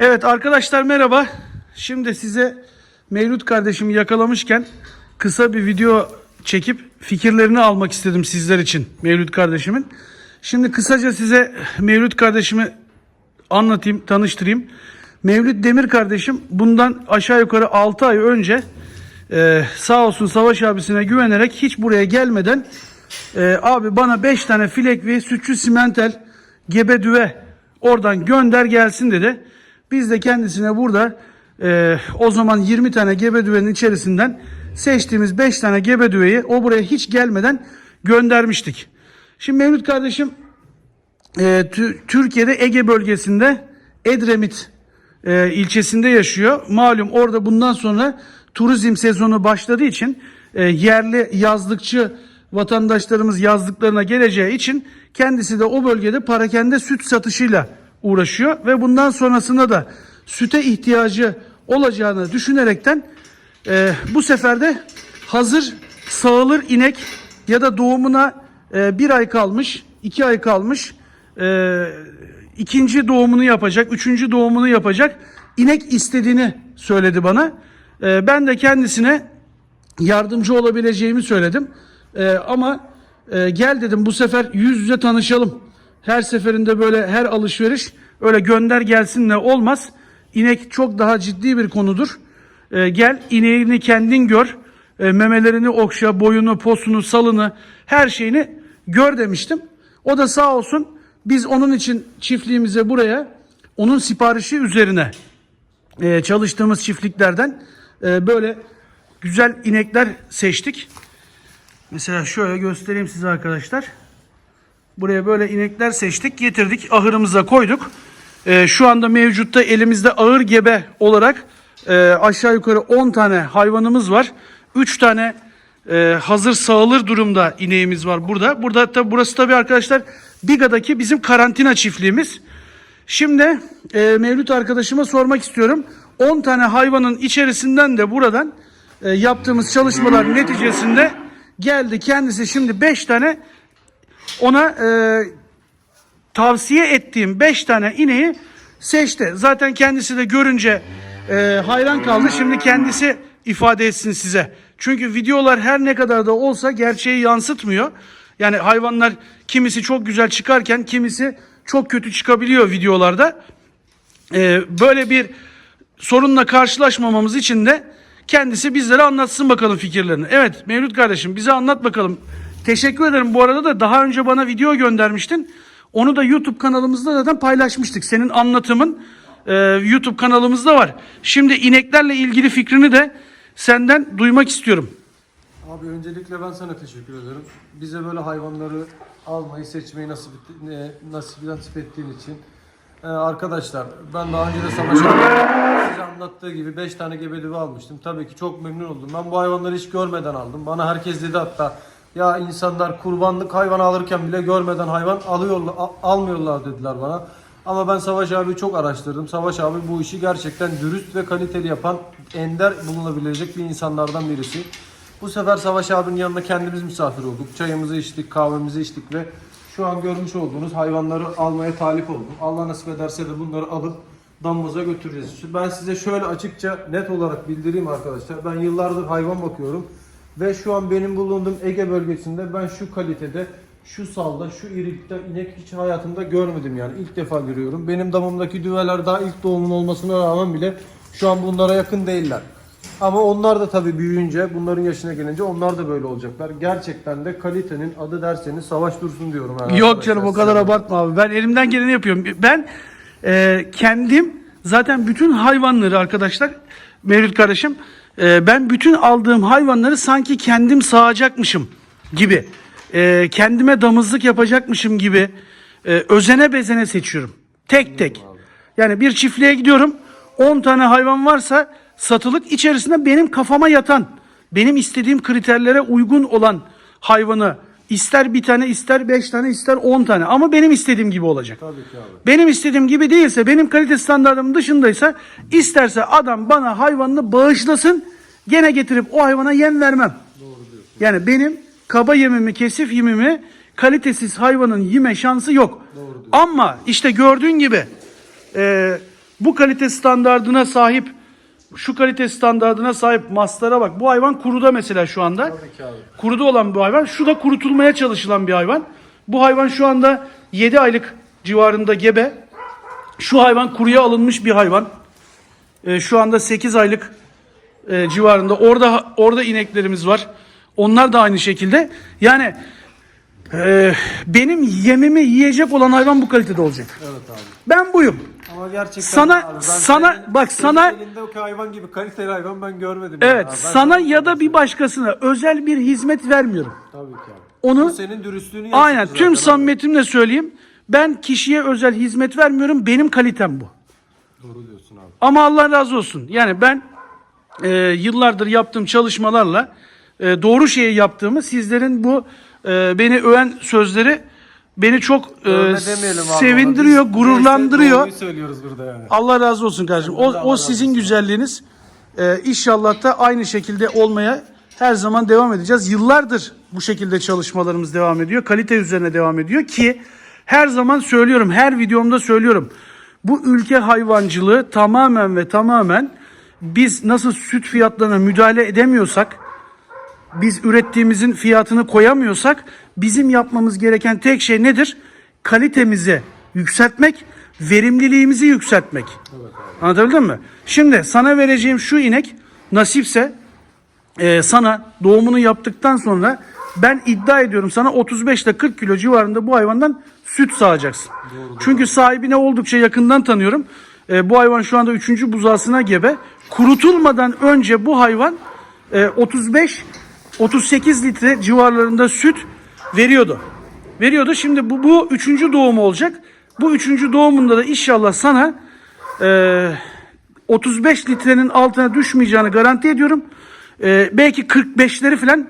Evet arkadaşlar merhaba. Şimdi size Mevlüt kardeşimi yakalamışken kısa bir video çekip fikirlerini almak istedim sizler için Mevlüt kardeşimin. Şimdi kısaca size Mevlüt kardeşimi anlatayım, tanıştırayım. Mevlüt Demir kardeşim bundan aşağı yukarı 6 ay önce e, sağ olsun Savaş abisine güvenerek hiç buraya gelmeden e, abi bana 5 tane filek ve sütçü simentel gebe düve oradan gönder gelsin dedi. Biz de kendisine burada e, o zaman 20 tane gebe düvenin içerisinden seçtiğimiz 5 tane gebe düveyi o buraya hiç gelmeden göndermiştik. Şimdi Mevlüt kardeşim e, Tü- Türkiye'de Ege bölgesinde Edremit e, ilçesinde yaşıyor. Malum orada bundan sonra turizm sezonu başladığı için e, yerli yazlıkçı vatandaşlarımız yazlıklarına geleceği için kendisi de o bölgede parakende süt satışıyla uğraşıyor ve bundan sonrasında da süte ihtiyacı olacağını düşünerekten e, bu sefer de hazır sağılır inek ya da doğumuna e, bir ay kalmış, iki ay kalmış, e, ikinci doğumunu yapacak, üçüncü doğumunu yapacak inek istediğini söyledi bana. E, ben de kendisine yardımcı olabileceğimi söyledim. E, ama e, gel dedim bu sefer yüz yüze tanışalım. Her seferinde böyle her alışveriş öyle gönder gelsinle olmaz. İnek çok daha ciddi bir konudur. E, gel ineğini kendin gör. E, memelerini okşa, boyunu, posunu, salını, her şeyini gör demiştim. O da sağ olsun biz onun için çiftliğimize buraya onun siparişi üzerine e, çalıştığımız çiftliklerden e, böyle güzel inekler seçtik. Mesela şöyle göstereyim size arkadaşlar. Buraya böyle inekler seçtik, getirdik, ahırımıza koyduk. Ee, şu anda mevcutta elimizde ağır gebe olarak e, aşağı yukarı 10 tane hayvanımız var. 3 tane e, hazır sağılır durumda ineğimiz var burada. Burada tabi burası tabi arkadaşlar Biga'daki bizim karantina çiftliğimiz. Şimdi e, Mevlüt arkadaşıma sormak istiyorum. 10 tane hayvanın içerisinden de buradan e, yaptığımız çalışmalar neticesinde geldi kendisi şimdi 5 tane ona e, tavsiye ettiğim 5 tane ineği seçti. Zaten kendisi de görünce e, hayran kaldı. Şimdi kendisi ifade etsin size. Çünkü videolar her ne kadar da olsa gerçeği yansıtmıyor. Yani hayvanlar kimisi çok güzel çıkarken kimisi çok kötü çıkabiliyor videolarda. E, böyle bir sorunla karşılaşmamamız için de kendisi bizlere anlatsın bakalım fikirlerini. Evet Mevlüt kardeşim bize anlat bakalım. Teşekkür ederim. Bu arada da daha önce bana video göndermiştin. Onu da YouTube kanalımızda zaten paylaşmıştık. Senin anlatımın e, YouTube kanalımızda var. Şimdi ineklerle ilgili fikrini de senden duymak istiyorum. Abi öncelikle ben sana teşekkür ederim. Bize böyle hayvanları almayı, seçmeyi nasip, e, nasip, nasip ettiğin için. Ee, arkadaşlar ben daha önce de savaşta size anlattığı gibi 5 tane gebeliği almıştım. Tabii ki çok memnun oldum. Ben bu hayvanları hiç görmeden aldım. Bana herkes dedi hatta ya insanlar kurbanlık hayvan alırken bile görmeden hayvan alıyorlar, al- almıyorlar dediler bana. Ama ben Savaş abi çok araştırdım. Savaş abi bu işi gerçekten dürüst ve kaliteli yapan ender bulunabilecek bir insanlardan birisi. Bu sefer Savaş abinin yanına kendimiz misafir olduk. Çayımızı içtik, kahvemizi içtik ve şu an görmüş olduğunuz hayvanları almaya talip oldum. Allah nasip ederse de bunları alıp damımıza götüreceğiz. Ben size şöyle açıkça net olarak bildireyim arkadaşlar. Ben yıllardır hayvan bakıyorum. Ve şu an benim bulunduğum Ege bölgesinde ben şu kalitede, şu salda, şu irilikte inek hiç hayatımda görmedim yani. ilk defa görüyorum. Benim damımdaki düveler daha ilk doğumun olmasına rağmen bile şu an bunlara yakın değiller. Ama onlar da tabii büyüyünce, bunların yaşına gelince onlar da böyle olacaklar. Gerçekten de kalitenin adı derseniz savaş dursun diyorum. yani Yok canım o kadar abartma abi. Ben elimden geleni yapıyorum. Ben e, kendim zaten bütün hayvanları arkadaşlar Mevlüt kardeşim e, ben bütün aldığım hayvanları sanki kendim sağacakmışım gibi e, kendime damızlık yapacakmışım gibi e, özene bezene seçiyorum. Tek tek. Yani bir çiftliğe gidiyorum 10 tane hayvan varsa satılık içerisinde benim kafama yatan benim istediğim kriterlere uygun olan hayvanı ister bir tane ister beş tane ister on tane ama benim istediğim gibi olacak. Tabii ki abi. Benim istediğim gibi değilse benim kalite standartımın dışındaysa isterse adam bana hayvanını bağışlasın gene getirip o hayvana yem vermem. Yani benim kaba yemimi kesif yemimi kalitesiz hayvanın yeme şansı yok. Ama işte gördüğün gibi e, bu kalite standardına sahip şu kalite standardına sahip maslara bak. Bu hayvan kuruda mesela şu anda. Kuruda olan bu hayvan. Şu da kurutulmaya çalışılan bir hayvan. Bu hayvan şu anda 7 aylık civarında gebe. Şu hayvan kuruya alınmış bir hayvan. Ee, şu anda 8 aylık e, civarında. Orada orada ineklerimiz var. Onlar da aynı şekilde. Yani e, benim yemimi yiyecek olan hayvan bu kalitede olacak. Evet abi. Ben buyum. Ama gerçekten Sana- abi, ben sana- senin- bak senin sana- elindeki hayvan gibi kaliteli hayvan ben görmedim. Evet, ya. Ben sana ya da bir başkasına özel bir hizmet vermiyorum. Tabii ki abi. Onu Bu senin dürüstlüğünü aynen tüm zaten abi. samimiyetimle söyleyeyim. Ben kişiye özel hizmet vermiyorum. Benim kalitem bu. Doğru diyorsun abi. Ama Allah razı olsun. Yani ben e, yıllardır yaptığım çalışmalarla e, doğru şeyi yaptığımı sizlerin bu e, beni öven sözleri beni çok e, sevindiriyor. Biz gururlandırıyor. Doğruyu söylüyoruz burada yani. Allah razı olsun kardeşim. O, o sizin güzelliğiniz. Ee, inşallah da aynı şekilde olmaya her zaman devam edeceğiz. Yıllardır bu şekilde çalışmalarımız devam ediyor. Kalite üzerine devam ediyor ki her zaman söylüyorum, her videomda söylüyorum. Bu ülke hayvancılığı tamamen ve tamamen biz nasıl süt fiyatlarına müdahale edemiyorsak, biz ürettiğimizin fiyatını koyamıyorsak bizim yapmamız gereken tek şey nedir? Kalitemizi yükseltmek, verimliliğimizi yükseltmek. Anlatabildim mi? Şimdi sana vereceğim şu inek nasipse e, sana doğumunu yaptıktan sonra ben iddia ediyorum sana 35 ile 40 kilo civarında bu hayvandan süt sağacaksın. Çünkü sahibine oldukça yakından tanıyorum. E, bu hayvan şu anda 3. buzağısına gebe. Kurutulmadan önce bu hayvan e, 35 38 litre civarlarında süt veriyordu. Veriyordu. Şimdi bu bu üçüncü doğumu olacak. Bu üçüncü doğumunda da inşallah sana e, 35 litrenin altına düşmeyeceğini garanti ediyorum. E, belki 45'leri falan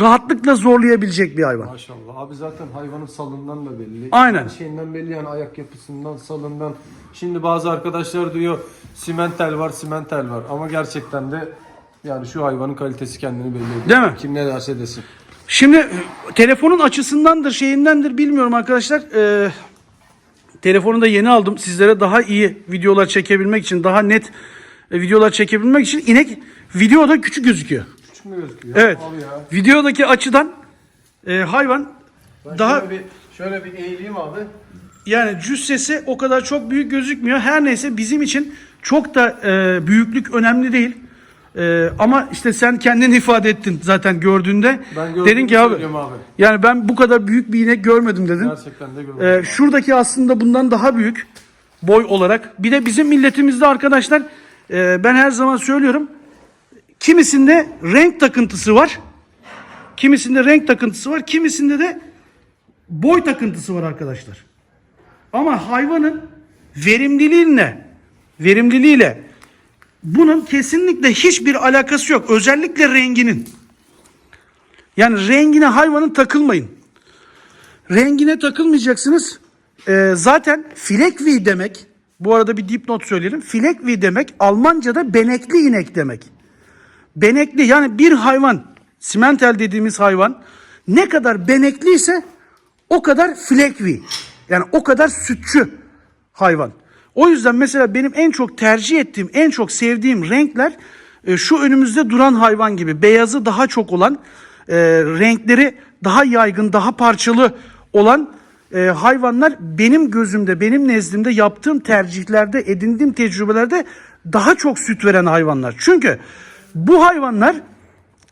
rahatlıkla zorlayabilecek bir hayvan. Maşallah. Abi zaten hayvanın salından da belli. Aynen. Her şeyinden belli yani ayak yapısından, salından. Şimdi bazı arkadaşlar diyor simentel var, simentel var. Ama gerçekten de yani şu hayvanın kalitesi kendini belli ediyor. Değil mi? Kim ne derse desin. Şimdi e, telefonun açısındandır, şeyindendir bilmiyorum arkadaşlar. Ee, telefonu da yeni aldım. Sizlere daha iyi videolar çekebilmek için, daha net e, videolar çekebilmek için inek videoda küçük gözüküyor. Küçük mü gözüküyor? Evet. Abi ya. Videodaki açıdan e, hayvan Ben daha şöyle bir, şöyle bir eğileyim abi. yani cüssesi o kadar çok büyük gözükmüyor. Her neyse bizim için çok da e, büyüklük önemli değil. E, ama işte sen kendin ifade ettin zaten gördüğünde. Ben gördüğümü dedin ki abi, abi. yani ben bu kadar büyük bir inek görmedim dedin. Gerçekten de görüyorum. E, şuradaki aslında bundan daha büyük boy olarak. Bir de bizim milletimizde arkadaşlar e, ben her zaman söylüyorum. Kimisinde renk takıntısı var. Kimisinde renk takıntısı var. Kimisinde de boy takıntısı var arkadaşlar. Ama hayvanın verimliliğine, verimliliğiyle bunun kesinlikle hiçbir alakası yok. Özellikle renginin. Yani rengine hayvanın takılmayın. Rengine takılmayacaksınız. Ee, zaten filekvi demek, bu arada bir dipnot söyleyelim. Filekvi demek Almanca'da benekli inek demek. Benekli yani bir hayvan, simentel dediğimiz hayvan ne kadar benekliyse o kadar filekvi. Yani o kadar sütçü hayvan. O yüzden mesela benim en çok tercih ettiğim, en çok sevdiğim renkler e, şu önümüzde duran hayvan gibi. Beyazı daha çok olan, e, renkleri daha yaygın, daha parçalı olan e, hayvanlar benim gözümde, benim nezdimde yaptığım tercihlerde, edindiğim tecrübelerde daha çok süt veren hayvanlar. Çünkü bu hayvanlar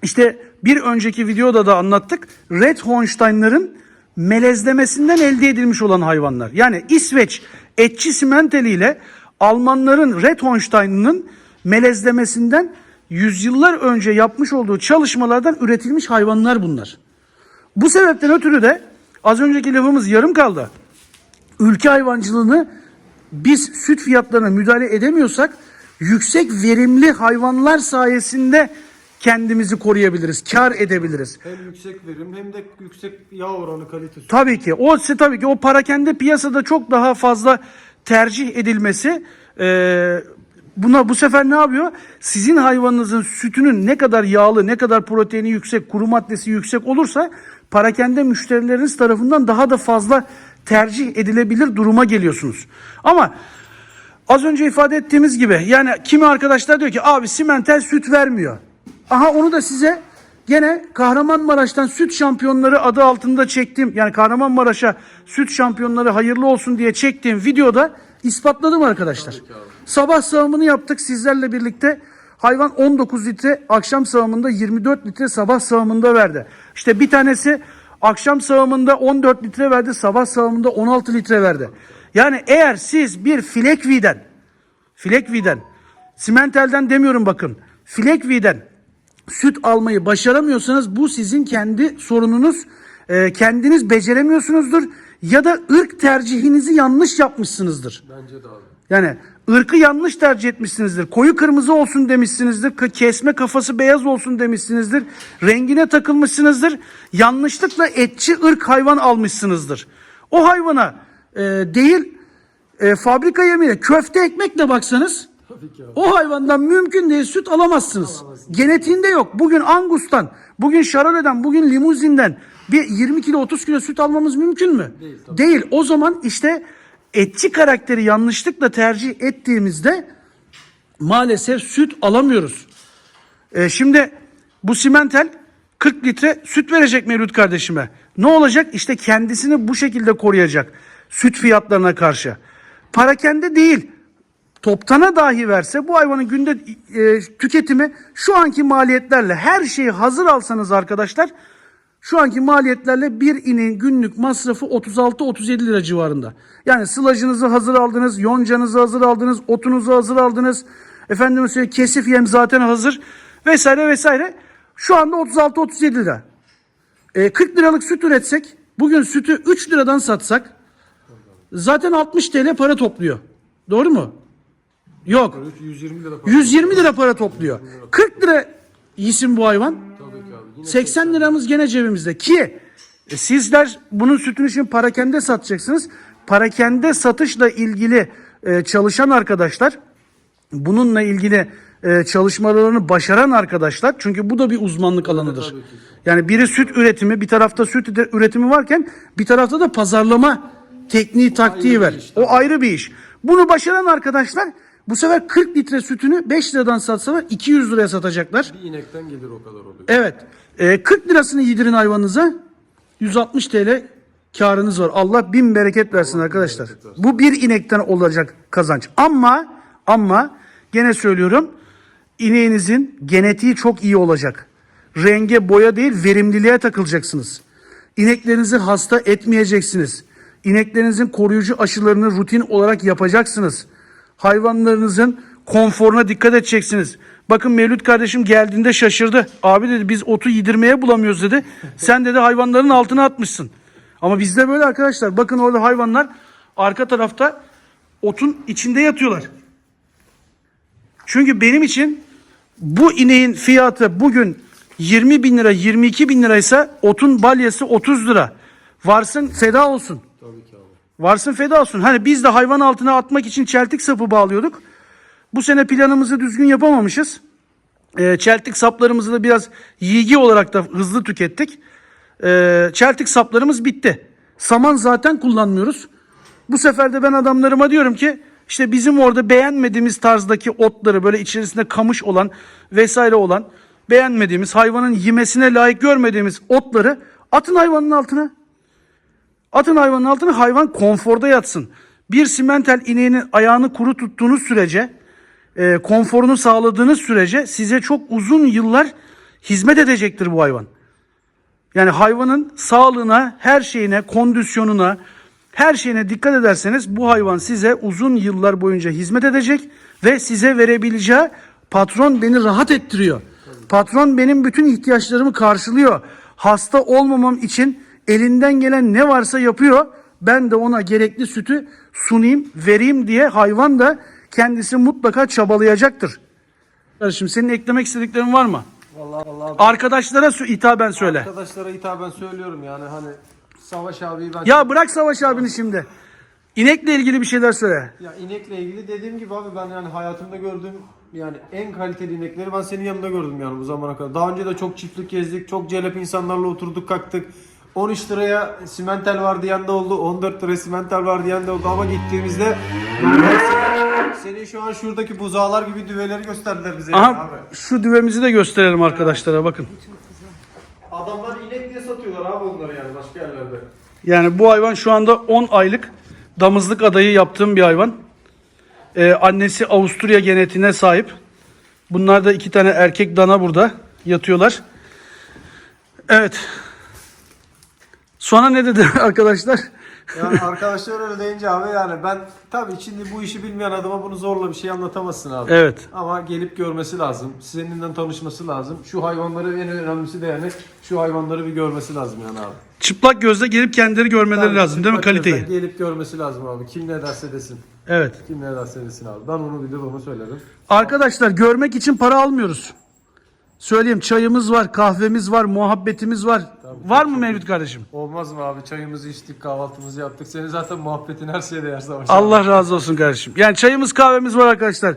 işte bir önceki videoda da anlattık. Red Hornstein'ların melezlemesinden elde edilmiş olan hayvanlar. Yani İsveç etçi simenteli ile Almanların Red Hornstein'ının melezlemesinden yüzyıllar önce yapmış olduğu çalışmalardan üretilmiş hayvanlar bunlar. Bu sebepten ötürü de az önceki lafımız yarım kaldı. Ülke hayvancılığını biz süt fiyatlarına müdahale edemiyorsak yüksek verimli hayvanlar sayesinde kendimizi koruyabiliriz, kar edebiliriz. Hem yüksek verim hem de yüksek yağ oranı kalitesi. Tabii ki. O tabii ki o parakende piyasada çok daha fazla tercih edilmesi e, buna bu sefer ne yapıyor? Sizin hayvanınızın sütünün ne kadar yağlı, ne kadar proteini yüksek, kuru maddesi yüksek olursa parakende müşterileriniz tarafından daha da fazla tercih edilebilir duruma geliyorsunuz. Ama Az önce ifade ettiğimiz gibi yani kimi arkadaşlar diyor ki abi simentel süt vermiyor. Aha onu da size gene Kahramanmaraş'tan süt şampiyonları adı altında çektiğim yani Kahramanmaraş'a süt şampiyonları hayırlı olsun diye çektiğim videoda ispatladım arkadaşlar. Sabah sağımını yaptık sizlerle birlikte. Hayvan 19 litre akşam sağımında 24 litre sabah sağımında verdi. İşte bir tanesi akşam sağımında 14 litre verdi sabah sağımında 16 litre verdi. Yani eğer siz bir Filekvi'den Filekvi'den Simentel'den demiyorum bakın Filekvi'den süt almayı başaramıyorsanız bu sizin kendi sorununuz. Ee, kendiniz beceremiyorsunuzdur ya da ırk tercihinizi yanlış yapmışsınızdır. Bence de abi. Yani ırkı yanlış tercih etmişsinizdir. Koyu kırmızı olsun demişsinizdir. Kesme kafası beyaz olsun demişsinizdir. Rengine takılmışsınızdır. Yanlışlıkla etçi ırk hayvan almışsınızdır. O hayvana e, değil e, fabrika yemeğiyle köfte ekmekle baksanız Tabii ki abi. o hayvandan mümkün değil süt alamazsınız. Genetiğinde yok. Bugün Angus'tan, bugün Şaroleden, bugün Limuzin'den bir 20 kilo 30 kilo süt almamız mümkün mü? Değil, tabii. Değil. O zaman işte etçi karakteri yanlışlıkla tercih ettiğimizde maalesef süt alamıyoruz. Ee, şimdi bu simentel 40 litre süt verecek Mevlüt kardeşime. Ne olacak? İşte kendisini bu şekilde koruyacak süt fiyatlarına karşı. Parakende değil, toptana dahi verse bu hayvanın günde e, tüketimi şu anki maliyetlerle her şeyi hazır alsanız arkadaşlar şu anki maliyetlerle bir ineğin günlük masrafı 36-37 lira civarında. Yani sılacınızı hazır aldınız, yoncanızı hazır aldınız, otunuzu hazır aldınız. Efendim söyleyeyim kesif yem zaten hazır vesaire vesaire. Şu anda 36-37 lira. E, 40 liralık süt üretsek bugün sütü 3 liradan satsak zaten 60 TL para topluyor. Doğru mu? Yok. 120 lira para. 120 lira para topluyor. 40 lira yisin bu hayvan. Tabii ki abi. Yine 80 liramız gene cebimizde ki e, sizler bunun sütünü şimdi parakende satacaksınız. Parakende satışla ilgili e, çalışan arkadaşlar bununla ilgili e, çalışmalarını başaran arkadaşlar çünkü bu da bir uzmanlık alanıdır. tabii ki. Yani biri süt üretimi, bir tarafta süt üretimi varken bir tarafta da pazarlama tekniği, taktiği iş, o ayrı bir iş. Bunu başaran arkadaşlar bu sefer 40 litre sütünü 5 liradan satsalar 200 liraya satacaklar. bir inekten gelir o kadar oluyor. Evet. Ee, 40 lirasını yedirin hayvanınıza 160 TL karınız var. Allah bin bereket versin arkadaşlar. Bu bir inekten olacak kazanç. Ama ama gene söylüyorum ineğinizin genetiği çok iyi olacak. Renge boya değil verimliliğe takılacaksınız. İneklerinizi hasta etmeyeceksiniz. İneklerinizin koruyucu aşılarını rutin olarak yapacaksınız. Hayvanlarınızın konforuna dikkat edeceksiniz. Bakın Mevlüt kardeşim geldiğinde şaşırdı. Abi dedi biz otu yedirmeye bulamıyoruz dedi. Sen dedi hayvanların altına atmışsın. Ama bizde böyle arkadaşlar. Bakın orada hayvanlar arka tarafta otun içinde yatıyorlar. Çünkü benim için bu ineğin fiyatı bugün 20 bin lira 22 bin liraysa otun balyası 30 lira. Varsın feda olsun. Varsın feda olsun. Hani biz de hayvan altına atmak için çeltik sapı bağlıyorduk. Bu sene planımızı düzgün yapamamışız. Ee, çeltik saplarımızı da biraz yiği olarak da hızlı tükettik. Ee, çeltik saplarımız bitti. Saman zaten kullanmıyoruz. Bu sefer de ben adamlarıma diyorum ki işte bizim orada beğenmediğimiz tarzdaki otları böyle içerisinde kamış olan vesaire olan beğenmediğimiz hayvanın yemesine layık görmediğimiz otları atın hayvanın altına. Atın hayvanın altına hayvan konforda yatsın. Bir simentel ineğinin ayağını kuru tuttuğunuz sürece, e, konforunu sağladığınız sürece size çok uzun yıllar hizmet edecektir bu hayvan. Yani hayvanın sağlığına, her şeyine, kondisyonuna, her şeyine dikkat ederseniz bu hayvan size uzun yıllar boyunca hizmet edecek ve size verebileceği patron beni rahat ettiriyor. Patron benim bütün ihtiyaçlarımı karşılıyor. Hasta olmamam için elinden gelen ne varsa yapıyor. Ben de ona gerekli sütü sunayım, vereyim diye hayvan da kendisi mutlaka çabalayacaktır. Kardeşim senin eklemek istediklerin var mı? Vallahi vallahi Arkadaşlara sö- hitaben söyle. arkadaşlara hitaben söylüyorum yani hani Savaş abiyi ben Ya bırak Savaş abini şimdi. İnekle ilgili bir şeyler söyle. Ya inekle ilgili dediğim gibi abi ben yani hayatımda gördüğüm yani en kaliteli inekleri ben senin yanında gördüm yani bu zamana kadar. Daha önce de çok çiftlik gezdik, çok celep insanlarla oturduk kalktık. 13 liraya simentel var diyen de oldu, 14 liraya simentel var diyen de oldu ama gittiğimizde Senin şu an şuradaki buzağlar gibi düveleri gösterdiler bize. Aha abi. şu düvemizi de gösterelim arkadaşlara bakın. Adamlar inek diye satıyorlar abi onları yani başka yerlerde. Yani bu hayvan şu anda 10 aylık damızlık adayı yaptığım bir hayvan. Ee, annesi Avusturya genetiğine sahip. Bunlar da iki tane erkek dana burada yatıyorlar. Evet. Sonra ne dedi arkadaşlar? Yani arkadaşlar öyle deyince abi yani ben tabii şimdi bu işi bilmeyen adama bunu zorla bir şey anlatamazsın abi. Evet. Ama gelip görmesi lazım. Seninle tanışması lazım. Şu hayvanları en önemlisi de yani şu hayvanları bir görmesi lazım yani abi. Çıplak gözle gelip kendileri görmeleri Tabii lazım değil mi çıplak gözle kaliteyi? Gelip görmesi lazım abi. Kim ne derse desin. Evet. Kim ne derse desin abi. Ben onu bilir onu söylerim. Arkadaşlar görmek için para almıyoruz. Söyleyeyim çayımız var, kahvemiz var, muhabbetimiz var. Var mı Mevlüt kardeşim? Olmaz mı abi? Çayımızı içtik, kahvaltımızı yaptık. Senin zaten muhabbetin her şeye değer savaş. Allah razı olsun kardeşim. Yani çayımız kahvemiz var arkadaşlar.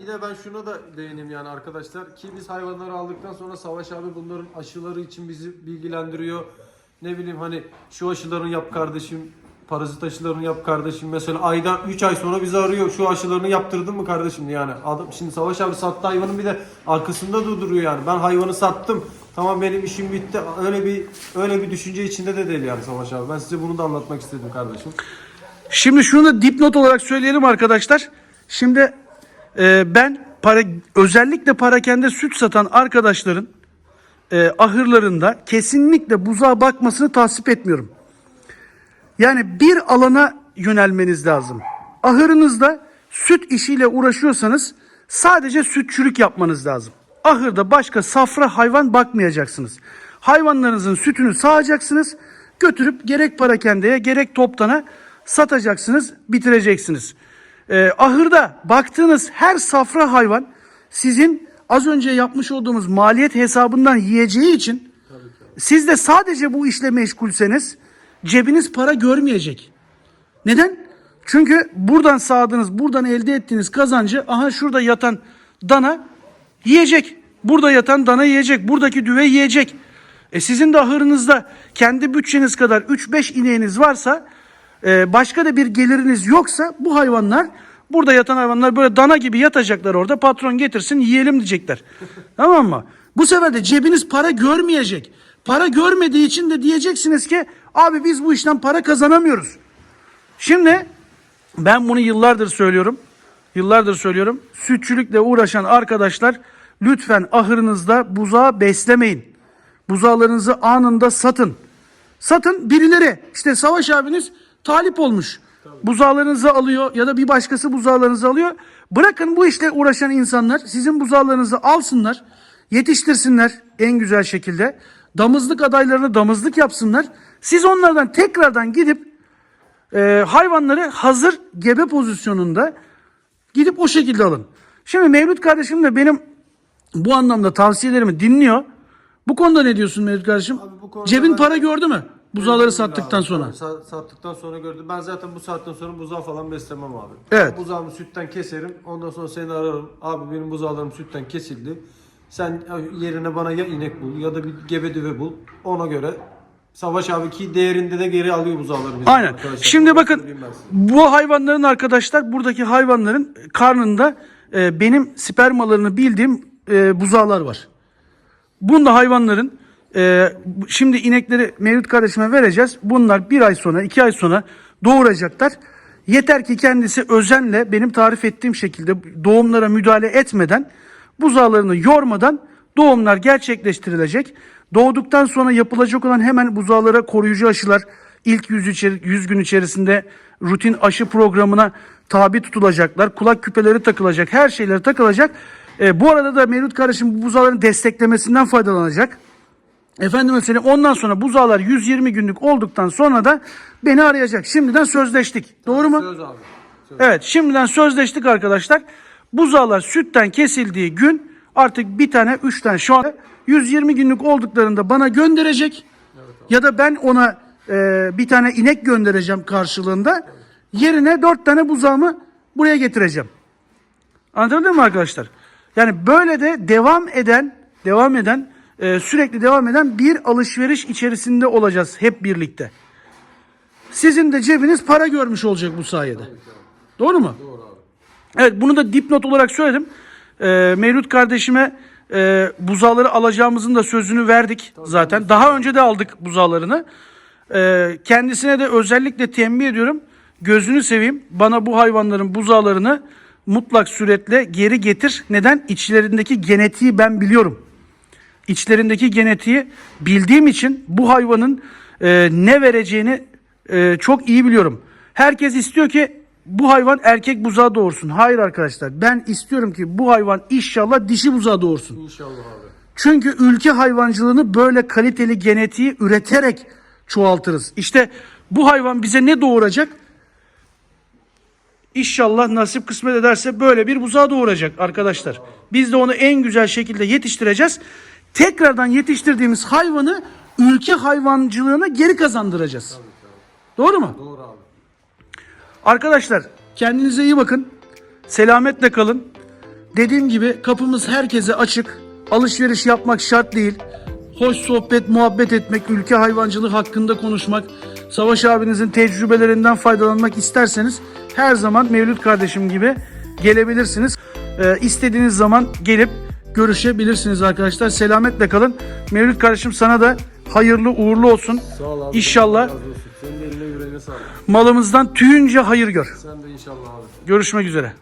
Bir de ben şuna da değineyim yani arkadaşlar ki biz hayvanları aldıktan sonra Savaş abi bunların aşıları için bizi bilgilendiriyor. Ne bileyim hani şu aşılarını yap kardeşim, parazit aşılarını yap kardeşim. Mesela aydan 3 ay sonra bizi arıyor. Şu aşılarını yaptırdın mı kardeşim yani. Adam şimdi Savaş abi sattı hayvanın bir de arkasında da duruyor yani. Ben hayvanı sattım. Tamam benim işim bitti. Öyle bir öyle bir düşünce içinde de değil yani Savaş abi. Ben size bunu da anlatmak istedim kardeşim. Şimdi şunu da dipnot olarak söyleyelim arkadaşlar. Şimdi e, ben para özellikle parakende süt satan arkadaşların e, ahırlarında kesinlikle buzağa bakmasını tasvip etmiyorum. Yani bir alana yönelmeniz lazım. Ahırınızda süt işiyle uğraşıyorsanız sadece sütçülük yapmanız lazım. Ahırda başka safra hayvan bakmayacaksınız. Hayvanlarınızın sütünü sağacaksınız. Götürüp gerek parakendeye gerek toptana satacaksınız, bitireceksiniz. Ee, ahırda baktığınız her safra hayvan sizin az önce yapmış olduğumuz maliyet hesabından yiyeceği için siz de sadece bu işle meşgulseniz cebiniz para görmeyecek. Neden? Çünkü buradan sağdığınız, buradan elde ettiğiniz kazancı aha şurada yatan dana yiyecek. Burada yatan dana yiyecek. Buradaki düve yiyecek. E sizin de ahırınızda kendi bütçeniz kadar 3-5 ineğiniz varsa e, başka da bir geliriniz yoksa bu hayvanlar burada yatan hayvanlar böyle dana gibi yatacaklar orada. Patron getirsin yiyelim diyecekler. tamam mı? Bu sefer de cebiniz para görmeyecek. Para görmediği için de diyeceksiniz ki abi biz bu işten para kazanamıyoruz. Şimdi ben bunu yıllardır söylüyorum. Yıllardır söylüyorum. Sütçülükle uğraşan arkadaşlar lütfen ahırınızda buzağı beslemeyin. Buzağlarınızı anında satın. Satın birileri işte Savaş abiniz talip olmuş. Buzağlarınızı alıyor ya da bir başkası buzağlarınızı alıyor. Bırakın bu işle uğraşan insanlar sizin buzağlarınızı alsınlar, yetiştirsinler en güzel şekilde. Damızlık adaylarını damızlık yapsınlar. Siz onlardan tekrardan gidip e, hayvanları hazır gebe pozisyonunda gidip o şekilde alın. Şimdi Mevlüt kardeşim de benim bu anlamda tavsiyelerimi dinliyor. Bu konuda ne diyorsun Mevlüt kardeşim? Abi bu konuda Cebin ben- para gördü mü? Buzağları sattıktan abi. sonra. Sa- sattıktan sonra gördüm. Ben zaten bu saatten sonra buzağı falan beslemem abi. Evet. Buzağımı sütten keserim. Ondan sonra seni ararım. Abi benim buzağlarım sütten kesildi. Sen yerine bana ya inek bul ya da bir gebe düve bul. Ona göre Savaş abi ki değerinde de geri alıyor buzağları bizim Aynen. arkadaşlar. Şimdi Bunu bakın söyleyeyim ben size. bu hayvanların arkadaşlar buradaki hayvanların karnında e, benim spermalarını bildiğim e, buzağlar var. Bunda hayvanların e, şimdi inekleri Mevlüt kardeşime vereceğiz. Bunlar bir ay sonra iki ay sonra doğuracaklar. Yeter ki kendisi özenle benim tarif ettiğim şekilde doğumlara müdahale etmeden buzağlarını yormadan doğumlar gerçekleştirilecek. Doğduktan sonra yapılacak olan hemen buzağlara koruyucu aşılar ilk 100, içeri, 100 gün içerisinde rutin aşı programına tabi tutulacaklar. Kulak küpeleri takılacak, her şeyleri takılacak. E, bu arada da Mevlüt kardeşim bu buzağların desteklemesinden faydalanacak. Efendim söyleyeyim ondan sonra buzağlar 120 günlük olduktan sonra da beni arayacak. Şimdiden sözleştik. Doğru mu? Söz abi. Evet şimdiden sözleştik arkadaşlar. Buzağlar sütten kesildiği gün artık bir tane üç tane şu an 120 günlük olduklarında bana gönderecek. ya da ben ona e, bir tane inek göndereceğim karşılığında. Yerine dört tane buzağımı buraya getireceğim. Anladın mı arkadaşlar? Yani böyle de devam eden, devam eden, e, sürekli devam eden bir alışveriş içerisinde olacağız hep birlikte. Sizin de cebiniz para görmüş olacak bu sayede. Doğru mu? Doğru abi. Evet bunu da dipnot olarak söyledim. Ee, Mevlüt kardeşime e, buzağları alacağımızın da sözünü verdik zaten. Daha önce de aldık buzağlarını. Ee, kendisine de özellikle tembih ediyorum. Gözünü seveyim bana bu hayvanların buzağlarını mutlak suretle geri getir. Neden? İçlerindeki genetiği ben biliyorum. İçlerindeki genetiği bildiğim için bu hayvanın e, ne vereceğini e, çok iyi biliyorum. Herkes istiyor ki bu hayvan erkek buzağı doğursun. Hayır arkadaşlar ben istiyorum ki bu hayvan inşallah dişi buzağı doğursun. İnşallah abi. Çünkü ülke hayvancılığını böyle kaliteli genetiği üreterek çoğaltırız. İşte bu hayvan bize ne doğuracak? İnşallah nasip kısmet ederse böyle bir buzağı doğuracak arkadaşlar. Biz de onu en güzel şekilde yetiştireceğiz. Tekrardan yetiştirdiğimiz hayvanı ülke hayvancılığına geri kazandıracağız. Doğru mu? Doğru abi. Arkadaşlar kendinize iyi bakın. Selametle kalın. Dediğim gibi kapımız herkese açık. Alışveriş yapmak şart değil. Hoş sohbet, muhabbet etmek, ülke hayvancılığı hakkında konuşmak, Savaş abinizin tecrübelerinden faydalanmak isterseniz her zaman Mevlüt kardeşim gibi gelebilirsiniz. Ee, istediğiniz zaman gelip görüşebilirsiniz arkadaşlar. Selametle kalın. Mevlüt kardeşim sana da hayırlı uğurlu olsun. Sağ ol abi. İnşallah sağlık. malımızdan tüyünce hayır gör. Sen de inşallah abi. Görüşmek üzere.